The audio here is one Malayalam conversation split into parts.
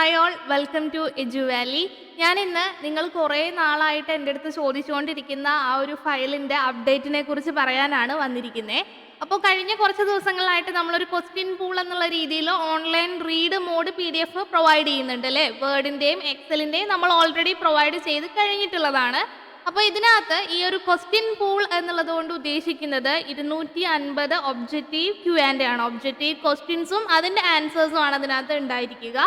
Hi all welcome to Edu Valley ഞാൻ ഇന്ന് നിങ്ങൾ കുറേ നാളായിട്ട് എന്റെ അടുത്ത് ചോദിച്ചുകൊണ്ടിരിക്കുന്ന ആ ഒരു ഫയലിന്റെ അപ്ഡേറ്റിനെ കുറിച്ച് പറയാനാണ് വന്നിരിക്കുന്നത് അപ്പോൾ കഴിഞ്ഞ കുറച്ച് ദിവസങ്ങളായിട്ട് നമ്മളൊരു ക്വസ്റ്റ്യൻ പൂൾ എന്നുള്ള രീതിയിൽ online read mode P D F provide ചെയ്യുന്നുണ്ട് അല്ലേ? വേർഡിന്റെയും എക്സലിന്റെയും നമ്മൾ ഓൾറെഡി പ്രൊവൈഡ് ചെയ്ത് കഴിഞ്ഞിട്ടുള്ളതാണ്. അപ്പോൾ ഇതിനകത്ത് ഈ ഒരു ക്വസ്റ്റ്യൻ പൂൾ എന്നുള്ളത് കൊണ്ട് ഉദ്ദേശിക്കുന്നത് ഇരുന്നൂറ്റി അൻപത് ഒബ്ജക്റ്റീവ് ക്യു ആൻഡ് ആണ്. ഒബ്ജക്റ്റീവ് ക്വസ്റ്റ്യൻസും അതിന്റെ ആൻസേഴ്സും ആണ് അതിനകത്ത് ഉണ്ടായിരിക്കുക.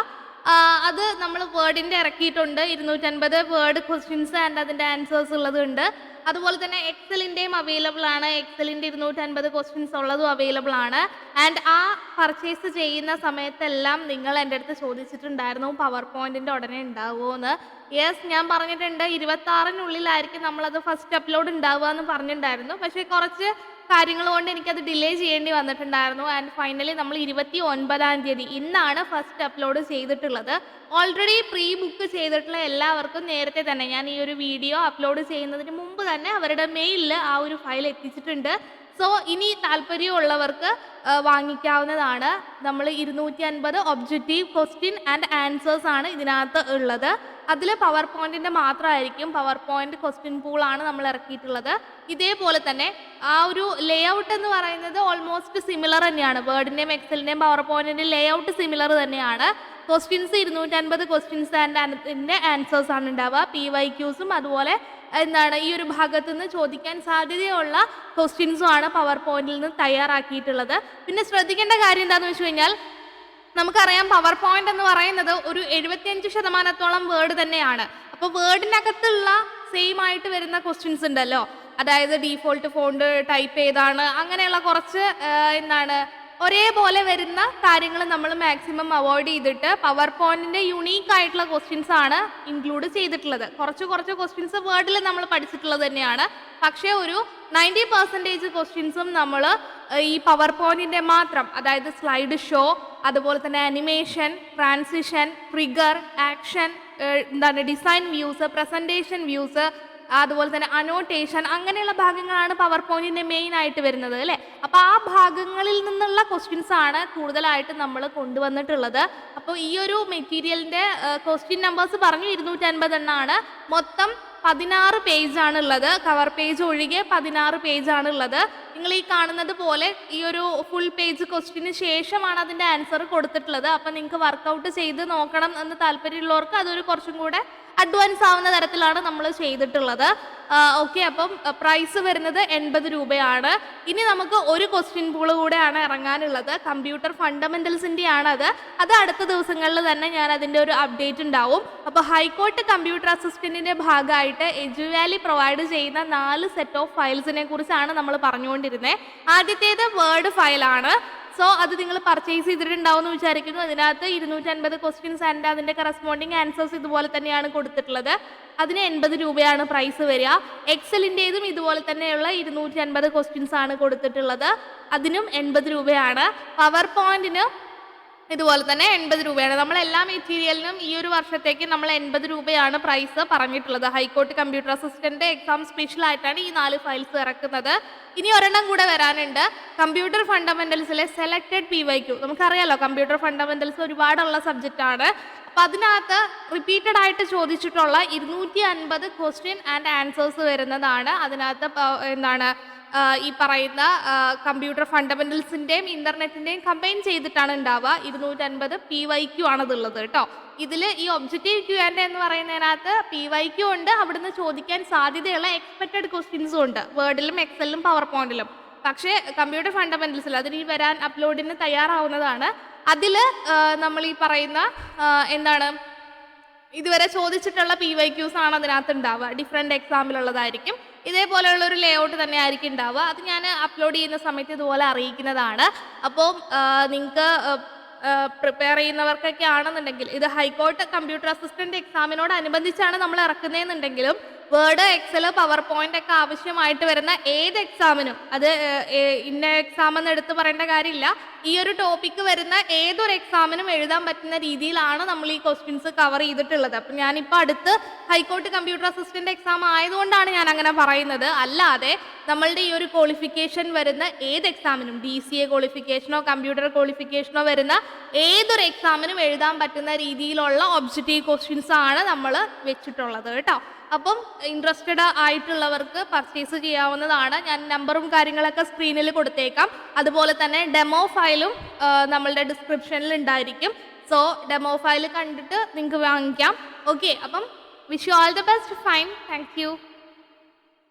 അത് നമ്മൾ വേർഡിന്റെ ഇറക്കിയിട്ടുണ്ട്. ഇരുന്നൂറ്റൻപത് വേർഡ് ക്വസ്റ്റ്യൻസ് ആൻഡ് അതിന്റെ ആൻസേഴ്സ് ഉള്ളതുണ്ട്. അതുപോലെ തന്നെ എക്സലിന്റെയും അവൈലബിൾ ആണ്. എക്സലിന്റെ ഇരുന്നൂറ്റൻപത് ക്വസ്റ്റ്യൻസ് ഉള്ളതും അവൈലബിൾ ആണ്. ആൻഡ് ആ പർച്ചേസ് ചെയ്യുന്ന സമയത്തെല്ലാം നിങ്ങൾ എന്റെ അടുത്ത് ചോദിച്ചിട്ടുണ്ടായിരുന്നു പവർ പോയിന്റിന്റെ ഉടനെ ഉണ്ടാവുമോ എന്ന് യെസ് ഞാൻ പറഞ്ഞിട്ടുണ്ട്. ഇരുപത്തി ആറിനുള്ളിലായിരിക്കും നമ്മളത് ഫസ്റ്റ് അപ്ലോഡ് ഉണ്ടാവുക എന്ന് പറഞ്ഞിട്ടുണ്ടായിരുന്നു. പക്ഷേ കുറച്ച് കാര്യങ്ങൾ കൊണ്ട് എനിക്കത് ഡിലേ ചെയ്യേണ്ടി വന്നിട്ടുണ്ടായിരുന്നു. ആൻഡ് ഫൈനലി നമ്മൾ ഇരുപത്തി ഒൻപതാം തീയതി ഇന്നാണ് ഫസ്റ്റ് അപ്ലോഡ് ചെയ്തിട്ടുള്ളത്. ഓൾറെഡി പ്രീ ബുക്ക് ചെയ്തിട്ടുള്ള എല്ലാവർക്കും നേരത്തെ തന്നെ ഞാൻ ഈ ഒരു വീഡിയോ അപ്ലോഡ് ചെയ്യുന്നതിന് മുമ്പ് തന്നെ അവരുടെ മെയിലിൽ ആ ഒരു ഫയൽ എത്തിച്ചിട്ടുണ്ട്. സോ ഇനി താല്പര്യമുള്ളവർക്ക് വാങ്ങിക്കാവുന്നതാണ്. നമ്മൾ ഇരുന്നൂറ്റി അൻപത് ഒബ്ജക്റ്റീവ് ക്വസ്റ്റ്യൻ ആൻഡ് ആൻസേഴ്സ് ആണ് ഇതിനകത്ത് ഉള്ളത്. അതിൽ പവർ പോയിന്റിന്റെ മാത്രമായിരിക്കും പവർ പോയിന്റ് ക്വസ്റ്റ്യൻ പൂളാണ് നമ്മൾ ഇറക്കിയിട്ടുള്ളത്. ഇതേപോലെ തന്നെ ആ ഒരു ലേ ഔട്ട് എന്ന് പറയുന്നത് ഓൾമോസ്റ്റ് സിമിലർ തന്നെയാണ്. വേർഡിന്റെയും എക്സലിന്റെയും പവർ പോയിന്റിന്റെ ലേ ഔട്ട് സിമിലർ തന്നെയാണ് ക്വസ്റ്റ്യൻസ് ഇരുന്നൂറ്റൻപത് ക്വസ്റ്റ്യൻസ് ആൻഡ് ആൻസേഴ്സ് ആണ് ഉണ്ടാവുക. പി വൈ ക്യൂസും അതുപോലെ എന്താണ് ഈ ഒരു ഭാഗത്ത് നിന്ന് ചോദിക്കാൻ സാധ്യതയുള്ള ക്വസ്റ്റ്യൻസും ആണ് പവർ പോയിന്റിൽ നിന്ന് തയ്യാറാക്കിയിട്ടുള്ളത്. പിന്നെ ശ്രദ്ധിക്കേണ്ട കാര്യം എന്താണെന്ന് വെച്ച് കഴിഞ്ഞാൽ നമുക്കറിയാം പവർ പോയിന്റ് എന്ന് പറയുന്നത് ഒരു എഴുപത്തിയഞ്ച് ശതമാനത്തോളം വേർഡ് തന്നെയാണ്. അപ്പോൾ വേർഡിനകത്തുള്ള സെയിം ആയിട്ട് വരുന്ന ക്വസ്റ്റ്യൻസ് ഉണ്ടല്ലോ. അതായത് ഡീഫോൾട്ട് ഫോണ്ട് ടൈപ്പ് ചെയ്താണ് അങ്ങനെയുള്ള കുറച്ച് എന്താണ് ഒരേപോലെ വരുന്ന കാര്യങ്ങൾ നമ്മൾ മാക്സിമം അവോയ്ഡ് ചെയ്തിട്ട് പവർ പോയിന്റിന്റെ യുണീക്ക് ആയിട്ടുള്ള ക്വസ്റ്റ്യൻസ് ആണ് ഇൻക്ലൂഡ് ചെയ്തിട്ടുള്ളത്. കുറച്ച് കുറച്ച് ക്വസ്റ്റ്യൻസ് വേർഡിൽ നമ്മൾ പഠിച്ചിട്ടുള്ളത് തന്നെയാണ്. പക്ഷേ ഒരു നയന്റി പെർസെന്റേജ് ക്വസ്റ്റ്യൻസും നമ്മൾ ഈ പവർ പോയിന്റിന്റെ മാത്രം അതായത് സ്ലൈഡ് ഷോ അതുപോലെ തന്നെ അനിമേഷൻ ട്രാൻസിഷൻ ട്രിഗർ ആക്ഷൻ എന്താണ് ഡിസൈൻ വ്യൂസ് പ്രസന്റേഷൻ വ്യൂസ് അതുപോലെ തന്നെ അനോട്ടേഷൻ അങ്ങനെയുള്ള ഭാഗങ്ങളാണ് പവർ പോയിന്റിന്റെ മെയിൻ ആയിട്ട് വരുന്നത് അല്ലേ? അപ്പോൾ ആ ഭാഗങ്ങളിൽ നിന്നുള്ള ക്വസ്റ്റ്യൻസ് ആണ് കൂടുതലായിട്ട് നമ്മൾ കൊണ്ടുവന്നിട്ടുള്ളത്. അപ്പോൾ ഈ ഒരു മെറ്റീരിയലിന്റെ ക്വസ്റ്റ്യൻ നമ്പേഴ്സ് പറഞ്ഞു ഇരുന്നൂറ്റൻപത് എണ്ണാണ്. മൊത്തം പതിനാറ് പേജാണ് ഉള്ളത് കവർ പേജ് ഒഴികെ പതിനാറ് ആണ് ഉള്ളത് നിങ്ങൾ ഈ കാണുന്നത് പോലെ ഈ ഒരു ഫുൾ പേജ് ക്വസ്റ്റിന് ശേഷമാണ് അതിന്റെ ആൻസർ കൊടുത്തിട്ടുള്ളത്. അപ്പം നിങ്ങൾക്ക് വർക്കൗട്ട് ചെയ്ത് നോക്കണം എന്ന് താല്പര്യമുള്ളവർക്ക് അതൊരു കുറച്ചും കൂടെ അഡ്വാൻസ് ആവുന്ന തരത്തിലാണ് നമ്മൾ ചെയ്തിട്ടുള്ളത്. ഓക്കെ അപ്പം പ്രൈസ് വരുന്നത് എൺപത് രൂപയാണ്. ഇനി നമുക്ക് ഒരു ക്വസ്റ്റ്യൻ പൂൾ കൂടെയാണ് ഇറങ്ങാനുള്ളത്. കമ്പ്യൂട്ടർ ഫണ്ടമെന്റൽസിന്റെ ആണ് അത്. അത് അടുത്ത ദിവസങ്ങളിൽ തന്നെ ഞാൻ അതിന്റെ ഒരു അപ്ഡേറ്റ് ഉണ്ടാവും. അപ്പോൾ ഹൈക്കോർട്ട് കമ്പ്യൂട്ടർ അസിസ്റ്റന്റിന്റെ ഭാഗമായിട്ട് എജു വാലി പ്രൊവൈഡ് ചെയ്യുന്ന നാല് സെറ്റ് ഓഫ് ഫയൽസിനെ കുറിച്ചാണ് നമ്മൾ പറഞ്ഞുകൊണ്ടിരുന്നത് ആദ്യത്തേത് വേർഡ് ഫയലാണ് സോ അത് നിങ്ങൾ പർച്ചേസ് ചെയ്തിട്ടുണ്ടാവും എന്ന് വിചാരിക്കുന്നു. അതിനകത്ത് ഇരുന്നൂറ്റൻപത് ക്വസ്റ്റ്യൻസ് ആൻഡ് അതിന്റെ കറസ്പോണ്ടിങ് ആൻസേഴ്സ് ഇതുപോലെ തന്നെയാണ് കൊടുത്തിട്ടുള്ളത്. അതിന് എൺപത് രൂപയാണ് പ്രൈസ് വരിക. എക്സലിന്റെതും ഇതുപോലെ തന്നെയുള്ള ഇരുന്നൂറ്റി അൻപത് ക്വസ്റ്റ്യൻസ് ആണ് കൊടുത്തിട്ടുള്ളത്. അതിനും എൺപത് രൂപയാണ്. പവർ പോയിന്റിന് ഇതുപോലെ തന്നെ എൺപത് രൂപയാണ്. നമ്മൾ എല്ലാ മെറ്റീരിയലിനും ഈ ഒരു വർഷത്തേക്ക് നമ്മൾ എൺപത് രൂപയാണ് പ്രൈസ് പറഞ്ഞിട്ടുള്ളത്. High court computer assistant exam special ആയിട്ടാണ് ഈ നാല് ഫയൽസ് ഇറക്കുന്നത്. ഇനി ഒരെണ്ണം കൂടെ വരാനുണ്ട്. കമ്പ്യൂട്ടർ ഫണ്ടമെന്റൽസിലെ സെലക്ടഡ് പി വൈ ക്യു നമുക്കറിയാലോ കമ്പ്യൂട്ടർ ഫണ്ടമെന്റൽസ് ഒരുപാടുള്ള സബ്ജക്റ്റ് ആണ്. അപ്പം അതിനകത്ത് റിപ്പീറ്റഡ് ആയിട്ട് ചോദിച്ചിട്ടുള്ള ഇരുന്നൂറ്റി അൻപത് ക്വസ്റ്റ്യൻ ആൻഡ് ആൻസേഴ്സ് വരുന്നതാണ്. അതിനകത്ത് എന്താണ് ഈ പറയുന്ന കമ്പ്യൂട്ടർ ഫണ്ടമെന്റൽസിന്റെയും ഇന്റർനെറ്റിന്റെയും കമ്പൈൻ ചെയ്തിട്ടാണ് ഉണ്ടാവുക. ഇരുന്നൂറ്റൻപത് പി വൈ ക്യു ആണതുള്ളത് കേട്ടോ. ഇതിൽ ഈ ഒബ്ജക്റ്റീവ് ക്യു ആൻഡ് എന്ന് പറയുന്നതിനകത്ത് പി വൈ ക്യു ഉണ്ട്. അവിടുന്ന് ചോദിക്കാൻ സാധ്യതയുള്ള എക്സ്പെക്റ്റഡ് ക്വസ്റ്റ്യൻസും ഉണ്ട്. വേർഡിലും എക്സലിലും പവർ പോയിന്റിലും പക്ഷേ കമ്പ്യൂട്ടർ ഫണ്ടമെന്റൽസിൽ അതിന് ഈ വരാൻ അപ്ലോഡിന് തയ്യാറാവുന്നതാണ്. അതിൽ നമ്മൾ ഈ പറയുന്ന എന്താണ് ഇതുവരെ ചോദിച്ചിട്ടുള്ള പി വൈ ക്യൂസ് ആണ് അതിനകത്ത് ഉണ്ടാവുക. ഡിഫറെന്റ് എക്സാമിലുള്ളതായിരിക്കും ഇതേപോലെയുള്ള ഒരു ലേഔട്ട് തന്നെ ആയിരിക്കും ഉണ്ടാവുക. അത് ഞാൻ അപ്ലോഡ് ചെയ്യുന്ന സമയത്ത് ഇതുപോലെ അറിയിക്കുന്നതാണ്. അപ്പോൾ നിങ്ങൾക്ക് പ്രിപ്പയർ ചെയ്യുന്നവർക്കൊക്കെ ആണെന്നുണ്ടെങ്കിൽ ഇത് ഹൈക്കോർട്ട് കമ്പ്യൂട്ടർ അസിസ്റ്റന്റ് എക്സാമിനോട് അനുബന്ധിച്ചാണ് നമ്മൾ ഇറക്കുന്നതെന്നുണ്ടെങ്കിലും വേർഡ് എക്സൽ പവർ പോയിന്റ് ഒക്കെ ആവശ്യമായിട്ട് വരുന്ന ഏത് എക്സാമിനും അത് ഇന്ന എക്സാം എന്ന് എടുത്ത് പറയേണ്ട കാര്യമില്ല. ഈ ഒരു ടോപ്പിക്ക് വരുന്ന ഏതൊരു എക്സാമിനും എഴുതാൻ പറ്റുന്ന രീതിയിലാണ് നമ്മൾ ഈ ക്വസ്റ്റ്യൻസ് കവർ ചെയ്തിട്ടുള്ളത്. അപ്പം ഞാനിപ്പോൾ അടുത്ത് ഹൈക്കോർട്ട് കമ്പ്യൂട്ടർ അസിസ്റ്റന്റ് എക്സാം ആയതുകൊണ്ടാണ് ഞാൻ അങ്ങനെ പറയുന്നത്. അല്ലാതെ നമ്മളുടെ ഈ ഒരു ക്വാളിഫിക്കേഷൻ വരുന്ന ഏത് എക്സാമിനും ഡി സി എ ക്വാളിഫിക്കേഷനോ കമ്പ്യൂട്ടർ ക്വാളിഫിക്കേഷനോ വരുന്ന ഏതൊരു എക്സാമിനും എഴുതാൻ പറ്റുന്ന രീതിയിലുള്ള ഒബ്ജക്റ്റീവ് ക്വസ്റ്റ്യൻസ് ആണ് നമ്മൾ വെച്ചിട്ടുള്ളത് കേട്ടോ. അപ്പം ഇൻട്രസ്റ്റഡ് ആയിട്ടുള്ളവർക്ക് പർച്ചേസ് ചെയ്യാവുന്നതാണ്. ഞാൻ നമ്പറും കാര്യങ്ങളൊക്കെ സ്ക്രീനിൽ കൊടുത്തേക്കാം. അതുപോലെ തന്നെ ഡെമോ ഫയലും നമ്മളുടെ ഡിസ്ക്രിപ്ഷനിൽ ഉണ്ടായിരിക്കും. സോ ഡെമോ ഫയൽ കണ്ടിട്ട് നിങ്ങൾക്ക് വാങ്ങിക്കാം. ഓക്കെ അപ്പം wish you all the best fine thank you